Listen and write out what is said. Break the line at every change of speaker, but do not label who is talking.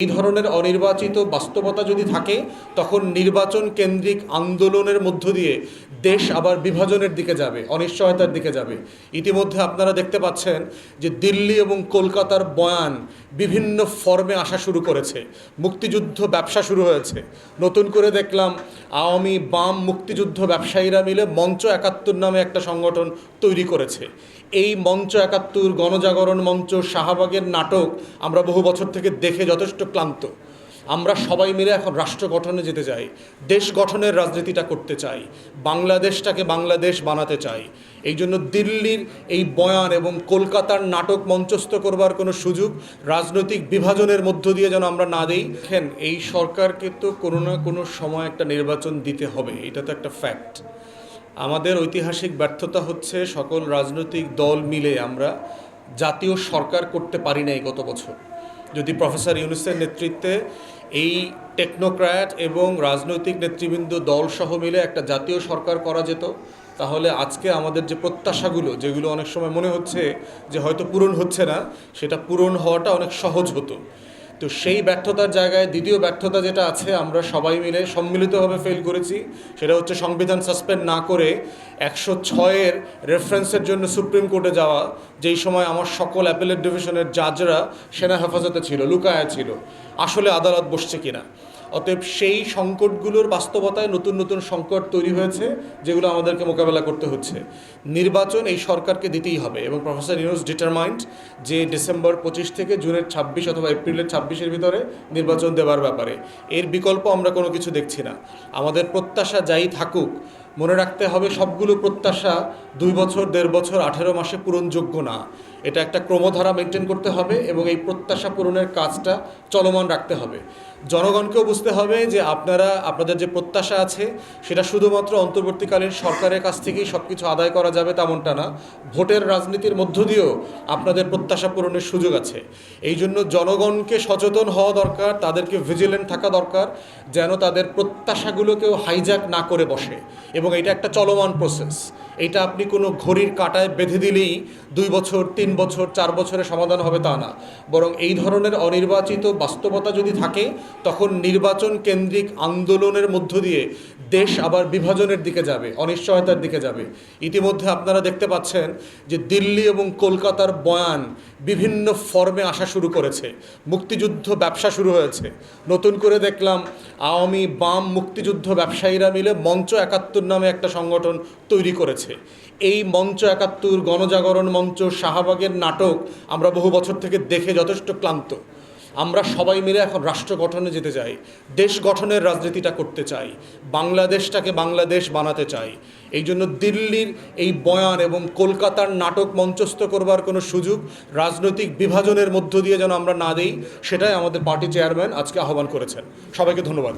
এই ধরনের অনির্বাচিত বাস্তবতা যদি থাকে তখন নির্বাচন কেন্দ্রিক আন্দোলনের মধ্য দিয়ে দেশ আবার বিভাজনের দিকে যাবে, অনিশ্চয়তার দিকে যাবে। ইতিমধ্যে আপনারা দেখতে পাচ্ছেন যে দিল্লি এবং কলকাতার বয়ান বিভিন্ন ফর্মে আসা শুরু করেছে। মুক্তিযুদ্ধ ব্যবসা শুরু হয়েছে। নতুন করে দেখলাম আওয়ামী বাম মুক্তিযুদ্ধ ব্যবসায়ীরা মিলে মঞ্চ একাত্তর নামে একটা সংগঠন তৈরি করেছে। এই মঞ্চ একাত্তর গণজাগরণ মঞ্চ শাহবাগের নাটক আমরা বহু বছর থেকে দেখে যথেষ্ট ক্লান্ত। আমরা সবাই মিলে এখন রাষ্ট্র গঠনে যেতে চাই, দেশ গঠনের রাজনীতিটা করতে চাই, বাংলাদেশটাকে বাংলাদেশ বানাতে চাই। এই জন্য দিল্লির এই বয়ান এবং কলকাতার নাটক মঞ্চস্থ করবার কোনো সুযোগ রাজনৈতিক বিভাজনের মধ্য দিয়ে যেন আমরা না দিই। দেখেন, এই সরকারকে তো কোনো না কোনো সময় একটা নির্বাচন দিতে হবে, এটা তো একটা ফ্যাক্ট। আমাদের ঐতিহাসিক ব্যর্থতা হচ্ছে সকল রাজনৈতিক দল মিলে আমরা জাতীয় সরকার করতে পারি নাই গত বছর। যদি প্রফেসর ইউনুসের নেতৃত্বে এই টেকনোক্র্যাট এবং রাজনৈতিক নেতৃবৃন্দ দলসহ মিলে একটা জাতীয় সরকার করা যেত, তাহলে আজকে আমাদের যে প্রত্যাশাগুলো, যেগুলো অনেক সময় মনে হচ্ছে যে হয়তো পূরণ হচ্ছে না, সেটা পূরণ হওয়াটা অনেক সহজ হতো। তো সেই ব্যর্থতার জায়গায় দ্বিতীয় ব্যর্থতা যেটা আছে, আমরা সবাই মিলে সম্মিলিতভাবে ফেল করেছি। সেটা হচ্ছে সংবিধান সাসপেন্ড না করে একশো ছয়ের রেফারেন্সের জন্য সুপ্রিম কোর্টে যাওয়া, যেই সময় আমার সকল অ্যাপেলেট ডিভিশনের জাজরা সেনা হেফাজতে ছিল লুকায়া ছিল। আসলে আদালত বসছে কিনা? অতএব সেই সংকটগুলোর বাস্তবতায় নতুন নতুন সংকট তৈরি হয়েছে, যেগুলো আমাদেরকে মোকাবেলা করতে হচ্ছে। নির্বাচন এই সরকারকে দিতেই হবে এবং প্রফেসর ইউনুস ডিটারমাইন্ড যে ডিসেম্বর পঁচিশ থেকে জুনের ছাব্বিশ অথবা এপ্রিলের ছাব্বিশের ভিতরে নির্বাচন দেওয়ার ব্যাপারে। এর বিকল্প আমরা কোনো কিছু দেখছি না। আমাদের প্রত্যাশা যাই থাকুক, মনে রাখতে হবে সবগুলো প্রত্যাশা দুই বছর, দেড় বছর, আঠেরো মাসে পূরণযোগ্য না। এটা একটা ক্রমধারা মেনটেন করতে হবে এবং এই প্রত্যাশা পূরণের কাজটা চলমান রাখতে হবে। জনগণকেও বুঝতে হবে যে আপনারা, আপনাদের যে প্রত্যাশা আছে, সেটা শুধুমাত্র অন্তর্বর্তীকালীন সরকারের কাছ থেকেই সব কিছু আদায় করা যাবে তেমনটা না। ভোটের রাজনীতির মধ্য দিয়েও আপনাদের প্রত্যাশা পূরণের সুযোগ আছে। এই জন্য জনগণকে সচেতন হওয়া দরকার, তাদেরকে ভিজিলেন্ট থাকা দরকার, যেন তাদের প্রত্যাশাগুলোকেও হাইজ্যাক না করে বসে। এবং এটা একটা চলমান প্রসেস এটা আপনি কোনো ঘড়ির কাটায় বেঁধে দিলেই দুই বছর, তিন বছর, চার বছরে সমাধান হবে তা না। বরং এই ধরনের অনির্বাচিত বাস্তবতা যদি থাকে, তখন নির্বাচন কেন্দ্রিক আন্দোলনের মধ্য দিয়ে দেশ আবার বিভাজনের দিকে যাবে, অনিশ্চয়তার দিকে যাবে। ইতিমধ্যে আপনারা দেখতে পাচ্ছেন যে দিল্লি এবং কলকাতার বয়ান বিভিন্ন ফর্মে আসা শুরু করেছে। মুক্তিযুদ্ধ ব্যবসা শুরু হয়েছে। নতুন করে দেখলাম আওয়ামী বাম মুক্তিযুদ্ধ ব্যবসায়ীরা মিলে মঞ্চ একাত্তর নামে একটা সংগঠন তৈরি করেছে। এই মঞ্চ একাত্তর, গণজাগরণ মঞ্চ, শাহবাগের নাটক আমরা বহু বছর থেকে দেখে যথেষ্ট ক্লান্ত। আমরা সবাই মিলে এখন রাষ্ট্র গঠনে যেতে চাই, দেশ গঠনের রাজনীতিটা করতে চাই, বাংলাদেশটাকে বাংলাদেশ বানাতে চাই। এই জন্য দিল্লির এই বয়ান এবং কলকাতার নাটক মঞ্চস্থ করবার কোনো সুযোগ, রাজনৈতিক বিভাজনের মধ্য দিয়ে যেন আমরা না দিই, সেটাই আমাদের পার্টি চেয়ারম্যান আজকে আহ্বান করেছেন। সবাইকে ধন্যবাদ।